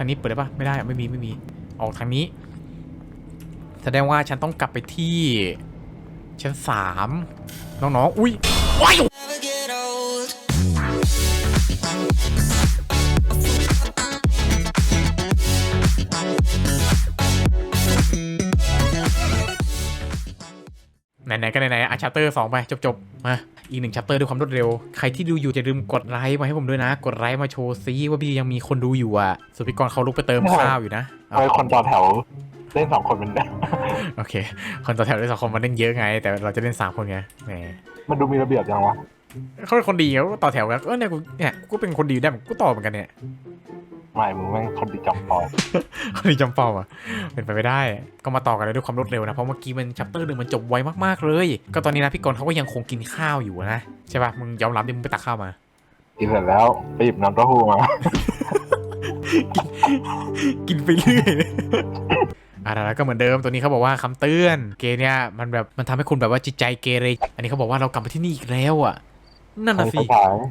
ทางนี้เปิดได้ปะไม่ได้อะไม่มีไม่มีออกทางนี้ แสดงว่าฉันต้องกลับไปที่ชั้นสามน้องๆอุ้ยว้าย ไหนๆก็ไหนๆอะชัปเตอร์สองไปจบๆมาอีกหนึ่งชัปเตอร์ด้วยความรวดเร็ว ใครที่ดูอยู่จะลืมกดไลค์มาให้ผมด้วยนะ กดไลค์มาโชว์ซิว่าพี่ยังมีคนดูอยู่อะสุพิกรเขาลุกไปเติมข้าวอยู่นะเอาทำไมคนต่อแถวเล่นสองคนมันได้โอเค คนต่อแถวได้สองคนมันเล่นเยอะไง แต่เราจะเล่นสามคนไงแหมมันดูมีระเบียบจังวะเขาเป็นคนดีเขาก็ต่อแถวกันเออเนี่ยกูเนี่ยกูเป็นคนดีได้กูต่อเหมือนกันเนี่ย ไม่มึงแม่งคนดีจอมปอยคนดีจำเป้าอะเป็นไปไม่ได้ ก็มาต่อกันเลยด้วยความรวดเร็วนะ เพราะเมื่อกี้มันชัปเตอร์หนึ่งมันจบไวมากๆเลย ก็ตอนนี้นะพี่กรณ์เขาก็ยังคงกินข้าวอยู่นะใช่ป่ะ มึงยอมรับดิมึงไปตักข้าวมากินเสร็จแล้วไปหยิบน้ำเต้าหู้มา กินไปเรื่อยอะแล้วก็เหมือนเดิมตัวนี้เขาบอกว่าคำเตือน เกมเนี่ยมันแบบมันทำให้คุณแบบว่าจิตใจเกเรอันนี้เขาบอกว่าเรากลับมาที่นี่อีกแล้วอะนั่นน่ะสิ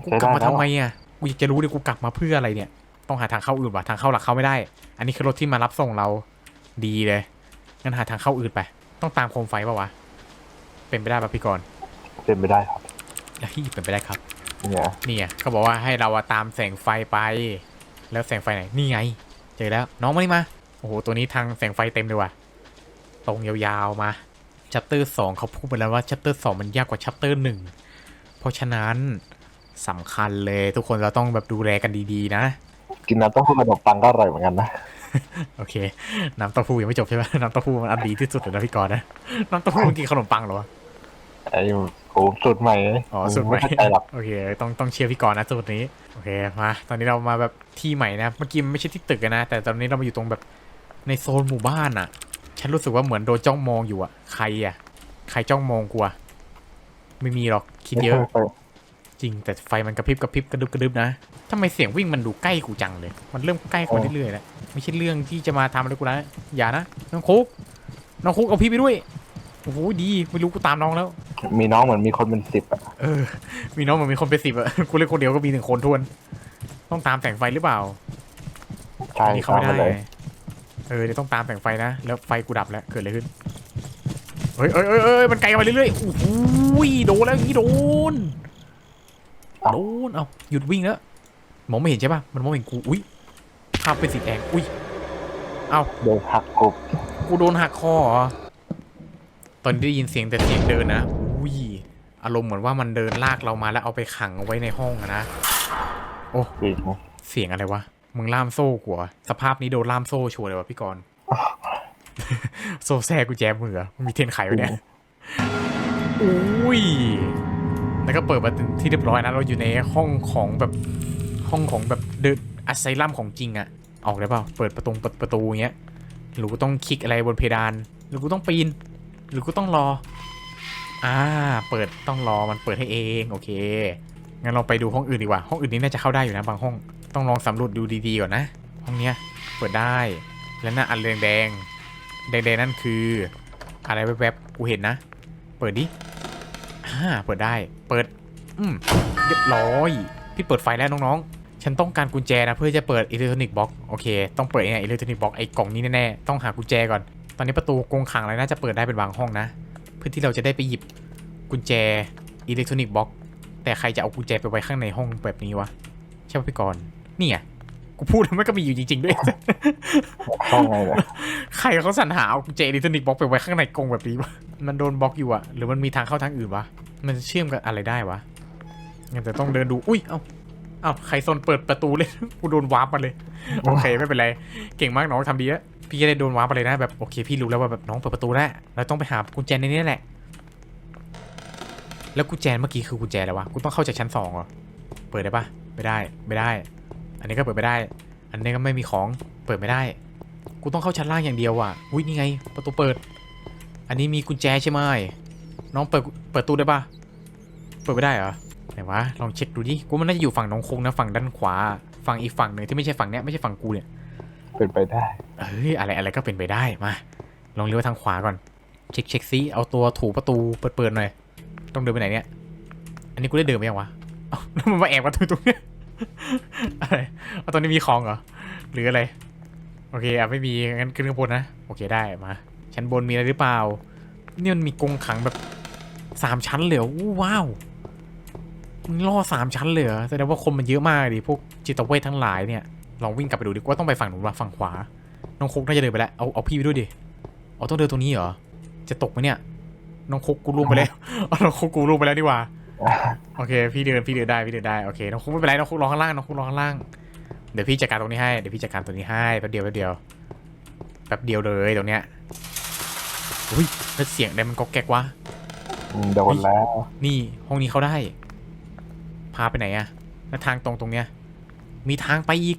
ใช้กูใช้กลับได้มาแล้ทำวไมอะกูอยากจะรู้เลยกูกลับมาเพื่ออะไรเนี่ย ต้องหาทางเข้าอื่นว่ะทางเข้าหลักเข้าไม่ได้ อันนี้คือรถที่มารับส่งเราดีเลยงั้นหาทางเข้าอื่นไป ต้องตามโคมไฟป่าวะเป็นไปได้ป่ะพี่กรณ์เป็นไปได้ครับแล้วที่เป็นไปได้ครับเนี่ยนี่ไงเขาบอกว่าให้เราอะตามแสงไฟไป แล้วแสงไฟไหนนี่ไง เจอแล้วน้องมานี่มาโอ้โหตัวนี้ทางแสงไฟเต็มเลยว่ะตรงยาวๆมาชัปเตอร์สองเขาพูดไปแล้วว่าชัปเตอร์สองมันยากกว่าชัปเตอร์หนึ่งเพราะฉะนั้นสำคัญเลยทุกคนเราต้องแบบดูแลกันดีๆนะ กินน้ำเต้าหู้ขนมปังก็อร่อยเหมือนกันนะ โอเค น้ำเต้าหู้ยังไม่จบใช่ไหมน้ำเต้าหู้มันอันดีที่สุดเลยนะพี่กรณ์นะ น้ำเต้าหู้มันกินขนมปังเหรอวะไอ้โอ้สูตรใหม่อ๋อสุดมึงไหมไม่เข้าใจหรอกโอเค ต้องต้องเชียร์พี่กรณ์นะสุดนี้ โอเค มา ตอนนี้เรามาแบบที่ใหม่นะ เมื่อกี้มันไม่ใช่ที่ตึกอะนะ แต่ตอนนี้เรามาอยู่ตรงแบบในโซนหมู่บ้านอะฉันรู้สึกว่าเหมือนโดนจ้องมองอยู่อะใครอะใครจ้องมองกูอะไม่มีหรอก คิดเยอะ จริงแต่ไฟมันกระพริบกระพริบกระดึบกระดึบนะทำไมเสียงวิ่งมันดูใกล้กูจังเลย มันเริ่มใกล้กูเรื่อยๆแล้วไม่ใช่เรื่องที่จะมาทำอะไรกูแล้วอย่านะน้องคุกน้องคุกเอาพี่ไปด้วยโอ้โหดีไม่รู้กูตามน้องแล้ว มีน้องเหมือนมีคนเป็นสิบอะเออ มีน้องเหมือนมีคนเป็นสิบอะกูเล่นคนเดียวก็มีหนึ่งคนทวน ต้องตามแสงไฟหรือเปล่าใช่อันนี้เขาตามไม่มาได้เลยไงเออเดี๋ยวต้องตามแสงไฟนะแล้วไฟกูดับแล้วเกิดอะไรขึ้นเฮ้ยเอ้ยเอ้ยเอ้ยมันไกลมาเรื่อยๆโอ้โหโดนแล้วอย่างนี้โดน โดนเอาหยุดวิ่งแล้วมองไม่เห็นใช่ป่ะมันมองไม่เห็นกูอุ้ยภาพเป็นสีแดงอุ้ยโดนหักกรุบกูโดนหักคอเหรอตอนนี้ได้ยินเสียงแต่เสียงเดินนะอุ้ยอารมณ์เหมือนว่ามันเดินลากเรามาแล้วเอาไปขังเอาไว้ในห้องอะนะจริงเสียงอะไรวะมึงล่ามโซ่กูเหรอสภาพนี้โดนล่ามโซ่ชัวร์เลยวะพี่กรณ์โซ่แซ่กุญแจมือเหรอมึงมีเทนไขไว้เนี่ยอุ้ย แล้วก็เปิดมาที่เรียบร้อยนะ เราอยู่ในห้องของแบบห้องของแบบเดินอัไซลัมของจริงอะออกได้เปล่า เปิดประตูเปิดประตูอย่างเงี้ย หรือกูต้องคลิกอะไรบนเพดาน หรือกูต้องปีน หรือกูต้องรอ อ่า เปิดต้องรอ มันเปิดให้เอง โอเค งั้นเราไปดูห้องอื่นดีกว่า ห้องอื่นนี้น่าจะเข้าได้อยู่นะบางห้อง ต้องลองสำรวจดูดีๆก่อนนะ ห้องเนี้ย เปิดได้ แล้วน่ะอันแดงแดงแดงๆนั่นคือ อะไรแวบๆ กูเห็นนะ เปิดดิ อ่าเปิดได้ เปิด อืมเรียบร้อย พี่เปิดไฟแล้วน้องๆ ฉันต้องการกุญแจนะเพื่อจะเปิดอิเล็กทรอนิกส์บ็อกโอเค ต้องเปิดยังไงอิเล็กทรอนิกส์บ็อกไอ้กล่องนี้แน่ๆ ต้องหากุญแจก่อน ตอนนี้ประตูกรงขังอะไรน่าจะเปิดได้เป็นบางห้องนะ เพื่อที่เราจะได้ไปหยิบกุญแจอิเล็กทรอนิกส์บ็อกแต่ใครจะเอากุญแจไปไว้ข้างในห้องแบบนี้วะ ใช่ป่ะพี่กรณ์นี่ไง กูพูดแล้วมันก็มีอยู่จริง ๆ ด้วยเข้าไงเนี่ยใครเขาสรรหาเอากุญแจอิเล็กทรอนิกส์บ็อกไปไว้ข้างในกรงแบบนี้วะมันโดนบล็อกอยู่อะหรือมันมีทางเข้าทางอื่นวะมันเชื่อมกับอะไรได้วะงั้นแต่ต้องเดินดูอุ้ยเอ้าเอ้าใครโซนเปิดประตูเลยกูโดนวาร์ปมาเลยโอเคไม่เป็นไรเก่งมากน้องทำดีแล้วพี่จะได้โดนวาร์ปมาเลยนะแบบโอเค พี่รู้แล้วว่าแบบน้องเปิดประตูแล้วเราต้องไปหากุญแจในนี้แหละ แล้วกุญแจเมื่อกี้คือกุญแจอะไรวะกูต้องเข้าจากชั้นสองเหรอเปิดได้ปะไม่ได้ไม่ได้ อันนี้ก็เปิดไม่ได้ อันนี้ก็ไม่มีของ เปิดไม่ได้ กูต้องเข้าชั้นล่างอย่างเดียวอะอุ้ยนี่ไง ประตูเปิด อันนี้มีกุญแจใช่ไหมน้องเปิด เปิดตู้ได้ปะเปิดไม่ได้เหรอ ไหนวะ ลองเช็คดูดิ กูมันน่าจะอยู่ฝั่งน้องคงนะ ฝั่งด้านขวา ฝั่งอีกฝั่งหนึ่งที่ไม่ใช่ฝั่งเนี้ย ไม่ใช่ฝั่งกูเนี่ย เป็นไปได้ เอ้ย อะไรอะไรก็เป็นไปได้ มา ลองเลี้ยวทางขวาก่อน เช็คเช็คซิเอาตัวถูประตูเปิดเปิดหน่อย ต้องเดินไปไหนเนี่ย อันนี้กูได้เดินไปยังวะเอ้าแล้วมันมาแอบประตูตรงเนี้ย อะไรเอาตอนนี้มีของเหรอ หรืออะไร โอเคอะไม่มี งั้นขึ้นข้างบนนะ โอเคได้มา ชั้นบนมีอะไรหรือเปล่า นี่มันมีกรงขังแบบสามชั้นเลยเหรออู้ว้าวมันล่อสามชั้นเลยเหรอแสดงว่าคนมันเยอะมากดิพวกจิตเวชทั้งหลายเนี่ยลองวิ่งกลับไปดูดิว่าต้องไปฝั่งหนูนว่าฝั่งขวา น้องคุกน่าจะเดินไปแล้ว เอาเอาพี่ไปด้วยดิเอาต้องเดินตรงนี้เหรอ จะตกไหมเนี่ย น้องคุกกูล่วงไปแล้วเอาน้องคุกกูล่วงไปแล้วดีกว่า โอเค พี่เดินพี่เดินได้พี่เดินได้โอเคน้องคุกไม่เป็นไรน้องคุกรอข้างล่างน้องคุกรอข้างล่างเดี๋ยวพี่จัดการตรงนี้ให้เดี๋ยวพี่จัดการตรงนี้ให้แป๊บเดียวแป๊บเดียวแป๊บเดียวเลยตรงเนี้ยอุ้ยแล้วเสียงอะไรมันก็แก๊กวะอืมโดนแล้ว นี่ห้องนี้เขาได้ พาไปไหนอะแล้วทางตรงตรงเนี้ย มีทางไปอีก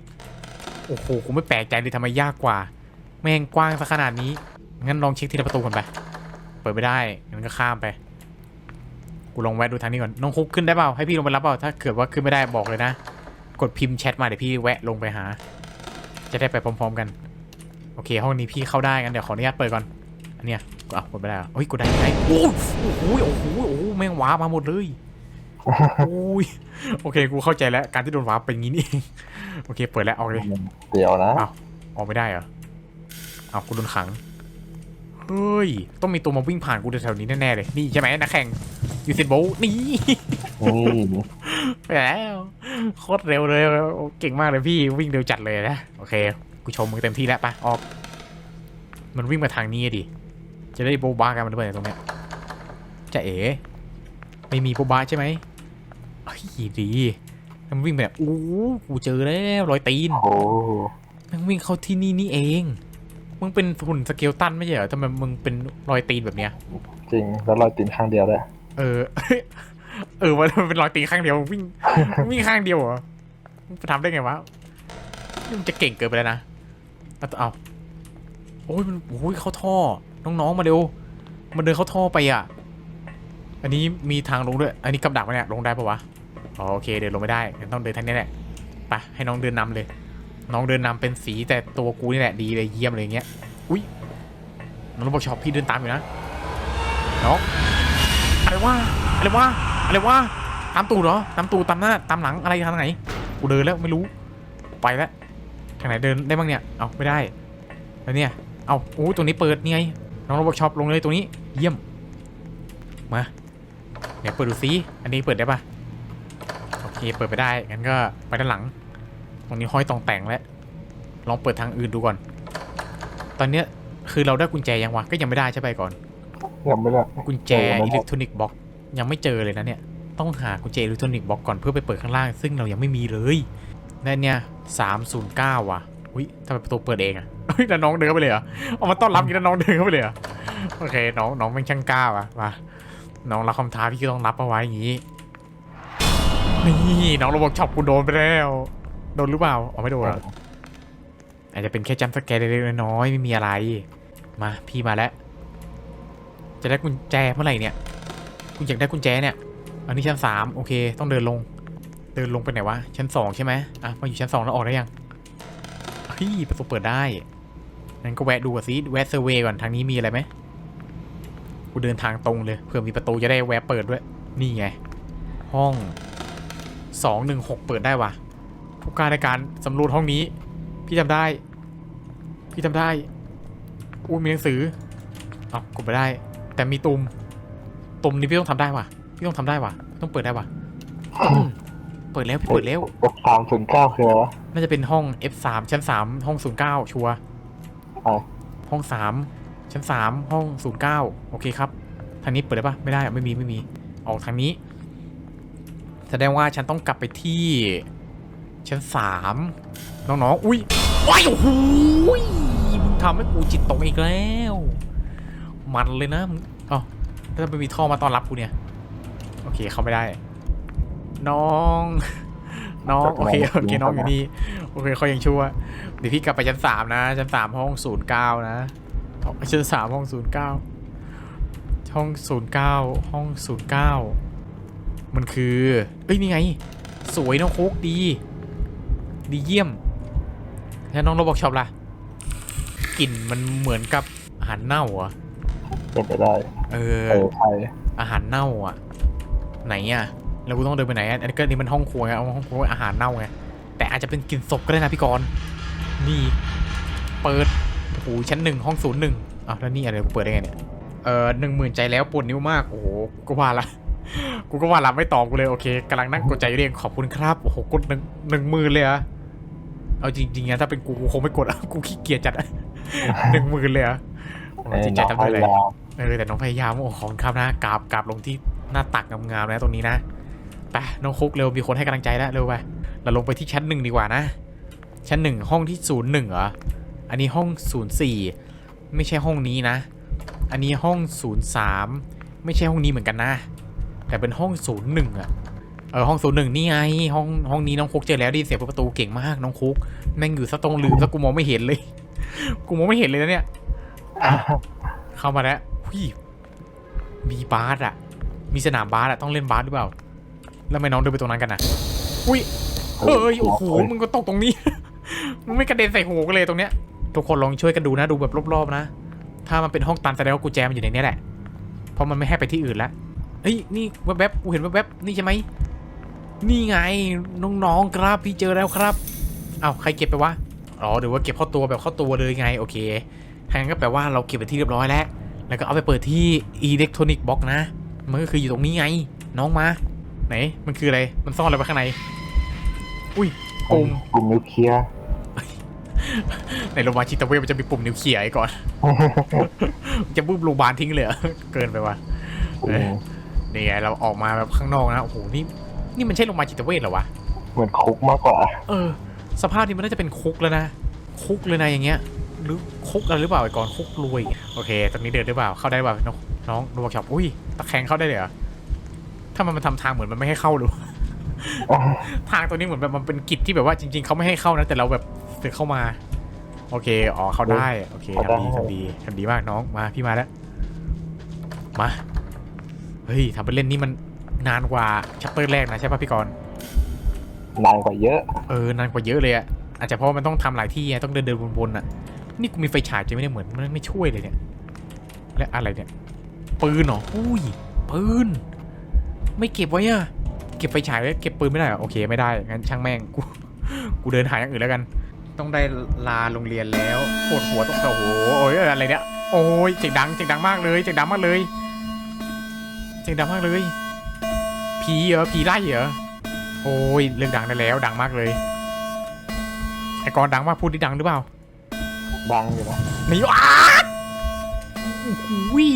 โอ้โหกูไม่แปลกใจเลยทำไมยากกว่า แม่งกว้างซะขนาดนี้ งั้นลองเช็คทีละประตูกันไป เปิดไม่ได้งั้นก็ข้ามไป กูลองแวะดูทางนี้ก่อน น้องคุกขึ้นได้เปล่า ให้พี่ลงไปรับเปล่า ถ้าเกิดว่าขึ้นไม่ได้บอกเลยนะ กดพิมพ์แชทมาเดี๋ยวพี่แวะลงไปหา จะได้ไปพร้อม ๆกัน โอเค ห้องนี้พี่เข้าได้งั้นเดี๋ยวขออนุญาตเปิดก่อน อันเนี้ยอะกดไม่ได้เหรอเฮ้ยกดได้ไงโอ้โหโอ้โหโอ้โหโอ้โหแม่งว้าร์ปมาหมดเลยโอ้ยโอเคกูเข้าใจแล้ว การที่โดนว้าร์ปเป็นงี้นี่เองโอเค เปิดแล้วออกเลย เดี๋ยวนะอ้าวออกไม่ได้เหรอเอากูโดนขัง เฮ้ย ต้องมีตัวมาวิ่งผ่านกูแถวๆนี้แน่ๆเลย นี่ใช่ไหมนักแข่งยูซินโบลต์นี่นี่ไปแล้วโคตรเร็วเลยโอ้เก่งมากเลยพี่วิ่งเร็วจัดเลยนะ โอเค กูชมมึงเต็มที่แล้วไปออก มันวิ่งมาทางนี้อะดิ จะได้โบบากันมันด้วยตรงเนี้ยจะเอ๋ไม่มีโบบาใช่ไหมเฮ้ยดีมันวิ่งไปแบบอู้กูเจอแล้วรอยตีนโอ้มันวิ่งเข้าที่นี่นี่เอง มึงเป็นหุ่นสเกลตันไม่ใช่เหรอทำไมมึงเป็นรอยตีนแบบเนี้ย จริงแล้วรอยตีนข้างเดียวด้วยเออ เออมันเป็นรอยตีนข้างเดียววิ่งวิ่งข้างเดียวเหรอมึงทำได้ไงวะนี่มึงจะเก่งเกินไปแล้วนะเอาเอาโอ้ยมันโอ้ยเข้าท่อ น้องๆมาเร็ว มันเดินเข้าท่อไปอะ อันนี้มีทางลงด้วย อันนี้กับดักไหมเนี่ยลงได้ปะวะ อ๋อโอเคเดินลงไม่ได้งั้นต้องเดินทางนี้แหละ ไปให้น้องเดินนำเลย น้องเดินนำเป็นสีแต่ตัวกูนี่แหละดีเลยเยี่ยมเลยอย่างเงี้ย อุ้ยน้องระบบช็อปพี่เดินตามอยู่นะน้องอะไรวะอะไรวะอะไรวะตามตูดเหรอตามตูดตามหน้าตามหลังอะไรทางไหน กูเดินแล้วไม่รู้ ไปแล้วทางไหนเดินได้บ้างเนี่ย เอาไม่ได้ แล้วเนี่ย เอาโอ้ตัวนี้เปิดนี่ไง น้องรบบช็อปลงเลยตัวนี้ เยี่ยม มาเดี๋ยวเปิดดูซิ อันนี้เปิดได้ปะโอเค เปิดไปได้ งั้นก็ไปด้านหลัง ตรงนี้ห้อยตองแต่งแล้วลองเปิดทางอื่นดูก่อน ตอนเนี้ยคือเราได้กุญแจยังวะก็ยังไม่ได้ใช่ไปก่อน ยังไม่ได้กุญแจโอ้โหอิเล็กทรอนิกส์บ็อกยังไม่เจอเลยนะเนี่ย ต้องหากุญแจอิเล็กทรอนิกส์บ็อกก่อนเพื่อไปเปิดข้างล่าง ซึ่งเรายังไม่มีเลยนั่นเนี่ยสามศูนย์เก้าว่ะอุ้ยทำไมประตูเปิดเองอะเฮ้ยแล้วน้องเดินเข้าไปเลยเหรอเอามาต้อนรับกินแล้วน้องเดินเข้าไปเลยเหรอโอเค น้องน้องเป็นช่างกล้าว่ะมาน้องรับคำท้าพี่ก็ต้องรับเอาไว้อย่างนี้ นี่น้องระบบช็อปกูโดนไปแล้ว โดนหรือเปล่าอ๋อไม่โดนเหรออาจจะเป็นแค่จัมป์สแกร์เล็กๆน้อยๆไม่มีอะไร มาพี่มาแล้ว จะได้กุญแจเมื่อไหร่เนี่ยคุณอยากได้กุญแจเนี่ย อันนี้ชั้นสามโอเค ต้องเดินลง เดินลงไปไหนวะชั้นสองใช่ไหมอะมาอยู่ชั้นสองแล้วออกได้ยังเฮ้ยประตูเปิดได้งั้นก็แวะดูก่อนสิแวะเซอร์เวย์ก่อนทางนี้มีอะไรไหมกูเดินทางตรงเลยเผื่อมีประตูจะได้แวะเปิดด้วย นี่ไง ห้องสองหนึ่งหกเปิดได้วะ ผู้การในการสำรวจห้องนี้ พี่จำได้ พี่จำได้อู้มีหนังสือเอากดไปได้ แต่มีตุ่มตุ่มนี่พี่ต้องทำได้ว่ะพี่ต้องทำได้ว่ะ ต้องเปิดได้ว่ะอืมเปิดแล้วพี่เปิดแล้ว F สามศูนย์เก้าคืออะไรวะน่าจะเป็นห้อง F3 ชั้น 3 ห้อง 09 ชัวร์อ๋อห้อง 3 ชั้น 3 ห้อง 09 โอเคครับ ทางนี้เปิดได้ปะไม่ได้อะไม่มีไม่มี ออกทางนี้ แสดงว่าฉันต้องกลับไปที่ ชั้น3น้องๆ อุ้ยว้ายโอ้โหยมึงทำให้กูจิตตกอีกแล้ว มันเลยนะมึงอ๋อแล้วถ้าไม่มีท่อมาต้อนรับกูเนี่ย โอเคเข้าไม่ได้ น้อง น้อง โอเคโอเคน้องอยู่นี่โอเคเขายังชั่วเดี๋ยวพี่กลับไปชั้นสามนะชั้นสามห้องศูนย์เก้านะชั้นสามห้องศูนย์เก้าห้องศูนย์เก้าห้องศูนย์เก้ามันคือ เอ้ยนี่ไง สวยน้องโคกดี ดีเยี่ยม แล้วน้องโรบอกชอบล่ะ กลิ่นมันเหมือนกับอาหารเน่าเหรอะเป็นไปได้เออ เออใช่อาหารเน่าอะ ไหนอะ แล้วกูต้องเดินไปไหนอะอันนี้ก็นี่มันห้องครัวไงเอาห้องครัวอาหารเน่าไง แต่อาจจะเป็นกลิ่นศพก็ได้นะพี่กรณ์นี่ เปิดโอ้โหชั้นหนึ่งห้องศูนย์หนึ่งอะแล้วนี่อะไรกูเปิดได้ไงเนี่ย เออหนึ่งหมื่นใจแล้วปวดนิ้วมาก โอ้โห กูก็ว่าละ กูก็ว่าละไม่ตอบกูเลยโอเคกำลังนั่งกดใจเรียงขอบคุณครับ โอ้โห กดหนึ่งหนึ่งหมื่นเลยเหรอะ เอาจริงๆนะถ้าเป็นกูกูคงไม่กดอะกูขี้เกียจจัดอะหนึ่งหมื่นเลยเหรอะจริงใจทำด้วยอะไรเออแต่น้องพยายามโอ้ของครับนะกราบกราบลงที่หน้าตักงามๆนะตรงนี้นะไปน้องคุกเร็วมีคนให้กำลังใจแล้วเร็วไปเราลงไปที่ชั้นหนึ่งดีกว่านะ ชั้นหนึ่งห้องที่ศูนย์หนึ่งเหรออันนี้ห้องศูนย์สี่ไม่ใช่ห้องนี้นะ อันนี้ห้องศูนย์สามไม่ใช่ห้องนี้เหมือนกันนะ แต่เป็นห้องศูนย์หนึ่งอะ เออห้องศูนย์หนึ่งนี่ไงห้องห้องนี้น้องคุกเจอแล้วไดีเสียงเปิดประตูเก่งมากน้องคุกแม่งอยู่ซะตรงหลืมซะกูมองไม่เห็นเลย กูมองไม่เห็นเลยนะเนี่ยเข้ามาแล้วพี่มีบาสอะมีสนามบาสอะต้องเล่นบาสหรือเปล่า แล้วทำไมน้องเดินไปตรงนั้นกันนะอุ้ยเฮ้ยโอ้โหมึงก็ตกตรงนี้มึงไม่กระเด็นใส่หัวกันเลยตรงเนี้ยทุกคนลองช่วยกันดูนะดูแบบรอบๆนะถ้ามันเป็นห้องตันแสดงว่ากุญแจมันอยู่ในนี้แหละเพราะมันไม่ให้ไปที่อื่นแล้วเฮ้ยนี่แวบๆกูเห็นแวบๆนี่ใช่ไหม นี่ไงน้องๆครับพี่เจอแล้วครับ เอ้าใครเก็บไปวะ อ๋อหรือว่าเก็บเข้าตัวแบบเข้าตัวเลยไงโอเคทางนั้นก็แปลว่าเราเก็บไปที่เรียบร้อยแล้ว แล้วก็เอาไปเปิดที่ Electronic Box นะ มันก็คืออยู่ตรงนี้ไง น้องมา ไหน มันคืออะไร มันซ่อนอะไรไว้ข้างใน อุ้ยปุ่มกลุ่มนิวเคลียร์ในโรงพยาบาลชิตาเวชมันจะมีปุ่มนิวเคลียร์ไอ้ก่อน จะบูบโรงพยาบาลทิ้งเลยเหรอเกินไปว่ะอืมนี่ไงเราออกมาแบบข้างนอกนะ โอ้โห นี่ นี่มันใช่โรงพยาบาลจิตเวชเหรอวะ เหมือนคุกมากกว่า เออ สภาพนี้มันน่าจะเป็นคุกแล้วนะ คุกเลยนะอย่างเงี้ย หรือคุกอะไรหรือเปล่าไอ้ก่อนคุกรวย โอเคตรงนี้เดินได้เปล่า เข้าได้เปล่า น้องน้องดูบอกช็อปอุ้ย ตะแคงเข้าได้เลยเหรอถ้ามันมันทำทางเหมือนมันไม่ให้เข้าหรือ ทางตัวนี้เหมือนแบบมันเป็นกิจที่แบบว่าจริง ๆเขาไม่ให้เข้านะแต่เราแบบเสือกเข้ามา โอเค อ๋อ เข้าได้ โอเคทำดีทำดีทำดีมากน้อง มา พี่มาแล้ว มา เฮ้ยทำไปเล่นนี่มัน นานกว่าชัปเตอร์แรกนะใช่ป่ะพี่กรณ์นานกว่าเยอะ เออนานกว่าเยอะเลยอะอาจจะเพราะว่ามันต้องทำหลายที่ไงต้องเดินเดินวนๆอะนี่กูมีไฟฉายจะไม่ได้เหมือนมันไม่ช่วยเลยเนี่ย และอะไรเนี่ย ปืนเหรออุ้ยปืน ไม่เก็บไว้อะเก็บไฟฉายไว้เก็บปืนไม่ได้เหรอโอเคไม่ได้งั้นช่างแม่งกูกูเดินหาอย่างอื่นแล้วกัน ต้องได้ลาโรงเรียนแล้วปวดหัวต้องโอ้โหโอ้ยอะไรเนี่ยโอ้ยเสียงดังเสียงดังมากเลยเสียงดังมากเลยเสียงดังมากเลย ผีเหรอ ผีไล่เหรอ โอ้ย เรื่องดังได้แล้ว ดังมากเลย ไอ้กรณ์ดังมากพูดที่ดังหรือเปล่า ดังอยู่นะนี่ว้าดโอ้โหย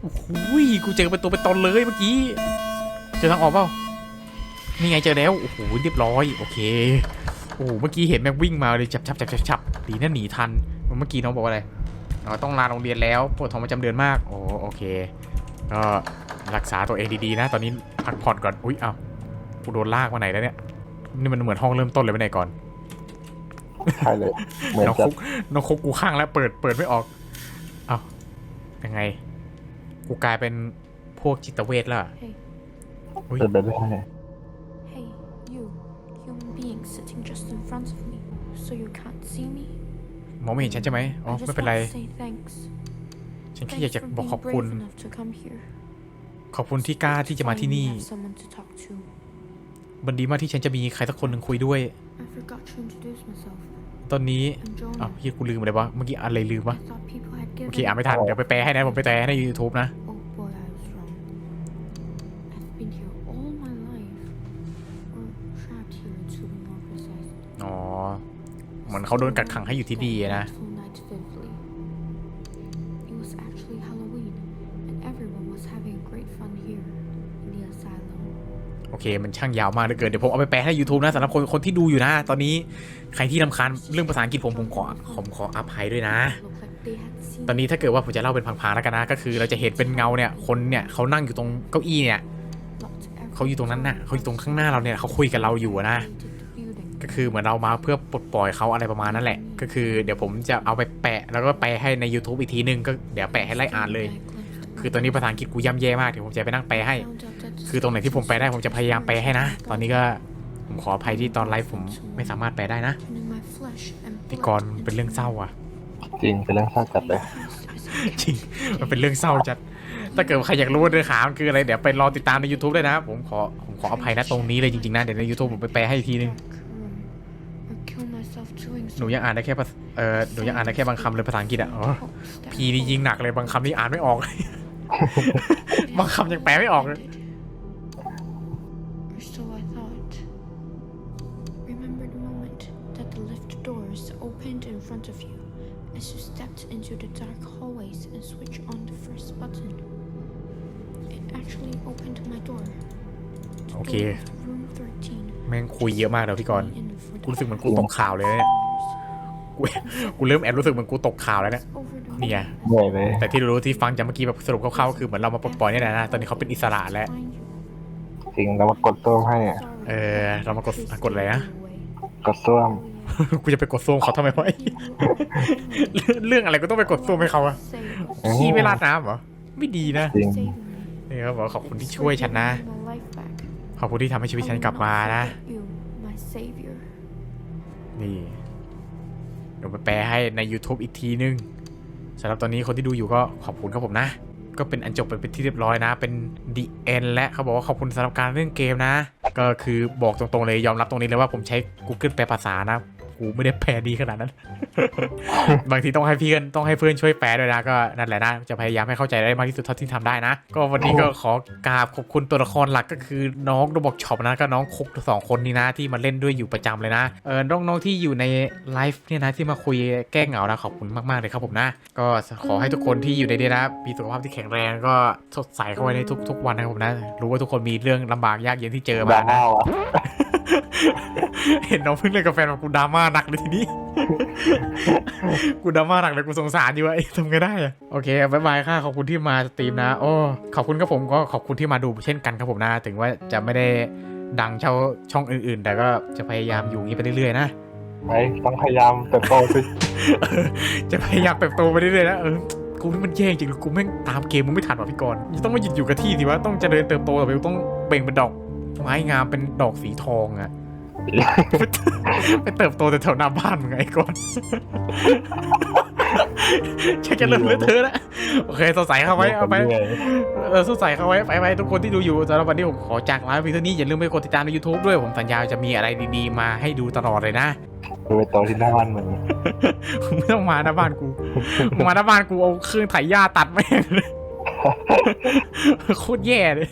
โอ้โหยกูเจอเป็นตัวเป็นตนเลยเมื่อกี้ เจอทางออกเปล่า นี่ไงเจอแล้ว โอ้โห เรียบร้อย โอเค โอ้โห เมื่อกี้เห็นแม่งวิ่งมาเลยจับจับจับจับจับดีนะหนีทัน เมื่อกี้น้องบอกว่าอะไรอ๋อต้องลาโรงเรียนแล้วปวดท้องประจำเดือนมาก โอ้โอเค ก็ รักษาตัวเองดีๆนะ ตอนนี้พักผ่อนก่อน อุ้ยเอ้ากูโดนลากมาไหนแล้วเนี่ย นี่มันเหมือนห้องเริ่มต้นเลยไปไหนก่อนใช่เลยเหมือนน้องจะคุกน้องคุกกูข้างแล้วเปิดเปิดไม่ออก เอายังไง กูกลายเป็นพวกจิตเวชแล้วอะ Hey, อุ๊ยเป็นไปได้ hey, you, human being sitting just in front of me, so you can't see me. มองไม่เห็นฉันใช่ไหมอ๋อ I ไม่ just เป็นไร want to say thanks. ฉันแค่ Thanks อยากจะ for บอก being ขอบคุณ ขอบคุณที่กล้าที่จะมาที่นี่ Finally have someone to talk to. มันดีมากที่ฉันจะมีใครสักคนหนึ่งคุยด้วย I forgot to introduce myself. ตอนนี้ I'm อ้าว Jonah. เฮียกูลืมอะไรวะ เมื่อกี้อะไรลืมวะ I thought people had โอ given เคอ่านไม่ทัน เดี๋ยวไปแปลให้นะ ผมไปแปลให้ใน YouTube นะ Oh boy, I was wrong. I've been here all my life. Or trapped here to be more precise. อ๋อ เหมือนเขาโดนกักขังให้อยู่ที่ดีอะนะ อเคมันช่างยาวมากเหลือเกินเดี๋ยวผมเอาไปแปลให้ YouTube นะสำหรับคนคนที่ดูอยู่นะ ตอนนี้ใครที่รำคาญเรื่องภาษาอังกฤษผมผมขอผมขออภัยด้วยนะ ตอนนี้ถ้าเกิดว่าผมจะเล่าเป็นพังๆแล้วกันนะ ก็คือเราจะเห็นเป็นเงาเนี่ยคนเนี่ยเขานั่งอยู่ตรงเก้าอี้เนี่ยเขาอยู่ตรงนั้นน่ะเขาอยู่ตรงข้างหน้าเราเนี่ยเขาคุยกับเราอยู่นะ ก็คือเหมือนเรามาเพื่อปลดปล่อยเขาอะไรประมาณนั้นแหละ ก็คือ เดี๋ยวผมจะเอาไปแปะแล้วก็ไปให้ใน YouTube อีกทีนึงก็เดี๋ยวแปะให้ไล่อ่านเลย คือตอนนี้ภาษาอังกฤษกูย่ำแย่มากเดี๋ยวผมจะไปนั่งแปลให้ คือตรงไหนที่ผมแปลได้ผมจะพยายามแปลให้นะ ตอนนี้ก็ผมขออภัยที่ตอนไลฟ์ผมไม่สามารถแปลได้นะพี่กรณ์เป็นเรื่องเศร้าอะ จริงเป็นเรื่องเศร้าจัดเลย จริง มันเป็นเรื่องเศร้าจัด ถ้าเกิดใครอยากรู้ว่าเนื้อหามันคืออะไรเดี๋ยวไปรอติดตามใน YouTube ได้นะ ผมขอผมขออภัยนะตรงนี้เลยจริงๆนะเดี๋ยวใน YouTube ผมไปแปลให้อีกทีนึง Or kill myself doing หนูยังอ่านได้แค่ภาษเออหนูยังอ่านได้แค่บางคำเลยภาษาอังกฤษอะ อ๋อ พีนี่ยิงหนักเลยบางคำนี่อ่านไม่ออก บางคำยังแปลไม่ออกเลย Or so I thought. Remember the moment that the lift doors opened in front of you as you stepped into the dark hallways and switched on the first button? It actually opened my door. The Okay. door of room 13. แม่งคุยเยอะมากเลยพี่กรณ์ In for กูรู้สึกเหมือนกูตกข่าวเลยนะเนี่ย กูกูเริ่มแอบรู้สึกเหมือนกูตกข่าวแล้วเนี่ย over the เนี่ยเหนื่อยเลยแต่ที่รู้ที่ฟังจากเมื่อกี้แบบสรุปคร่าวๆก็คือเหมือนเรามาปลดปล่อยนี่แหละนะตอนนี้เขาเป็นอิสระแล้ว find you. จริงแล้วมากดส้วมให้อะเออเรามากดกดอะไรนะกดส้วมกูจะไปกดซ่วมเขาทำไมวะเรื่องเรื่องอะไรก็ต้องไปกดซ่วมให้เขาอะขี้ไม่ราดน้ำเหรอไม่ดีนะจริงนี่เขาบอกว่าขอบคุณที่ช่วยฉันนะขอบคุณที่ทำให้ชีวิตฉันกลับมานะนี่เดี๋ยวไปแปลให้ใน YouTube อีกทีนึง สำหรับตอนนี้คนที่ดูอยู่ก็ขอบคุณครับผมนะ ก็เป็นอันจบไปเป็นที่เรียบร้อยนะ เป็น The End และเขาบอกว่าขอบคุณสำหรับการเล่นเกมนะ ก็คือบอกตรงๆเลยยอมรับตรงนี้เลยว่าผมใช้ Google แปลภาษานะ กูไม่ได้แปลดีขนาดนั้น บางทีต้องให้เพื่อนต้องให้เพื่อนช่วยแปลด้วยนะก็นั่นแหละนะจะพยายามให้เข้าใจได้มากที่สุดเท่าที่ทำได้นะ ก็วันนี้ก็ขอกราบขอบคุณตัวละครหลักก็คือน้องโรบอกช็อปนะก็น้องคุกสองคนนี้นะที่มาเล่นด้วยอยู่ประจำเลยนะเออน้องๆที่อยู่ในไลฟ์เนี่ยนะที่มาคุยแก้เหงานะขอบคุณมากๆเลยครับผมนะ ก็ขอให้ทุกคนที่อยู่ในนี้นะมีสุขภาพที่แข็งแรงก็สดใสเข้าไว้ในทุกๆวันนะครับผมนะ รู้ว่าทุกคนมีเรื่องลำบากยากเย็นที่เจอมานะ เห็นน้องเพิ่งเล่นกับแฟนมากูดราม่าหนักเลยทีนี้ กูดราม่าหนักเลยกูสงสารอยู่อะเอ้ยทำไงได้อะโอเคบายบายค่ะขอบคุณที่มาสตรีมนะโอ้ขอบคุณครับผมก็ขอบคุณที่มาดูเช่นกันครับผมนะ ถึงว่าจะไม่ได้ดังเช่าช่องอื่นๆ แต่ก็จะพยายามอยู่อย่างนี้ไปเรื่อยๆนะไอ้ต้องพยายามเติบโตสิจะพยายามเติบโตไปเรื่อยๆนะเออกูนี่มันแย่จริงกูแม่งตามเกมมึงไม่ทันว่ะพี่กรณ์ต้องมาหยุดอยู่กับที่สิวะต้องเจริญเติบโตแต่ไปต้องเบ่งเป็นดอก ไม้งามเป็นดอกสีทองอะไปเติบโตแต่แถวหน้าบ้านมึงไงก่อนใช่จะเริ่มเลอะเทอะแล้วโอเคสดใสเข้าไว้เอาไปหนื่ยเออสดใสเข้าไว้ไปไปทุกคนที่ดูอยู่สำหรับวันนี้ผมขอจากลาไปเพียงเท่านี้อย่าลืมไปกดติดตามใน YouTube ด้วยผมสัญญาจะมีอะไรดีๆ มาให้ดูตลอดเลยนะดูไปโตที่หน้าบ้านมึงไม่ต้องมาหน้าบ้านกูมึงมาหน้าบ้านกูเอาเครื่องไถหญ้าตัดแม่งเลยโคตรแย่เลย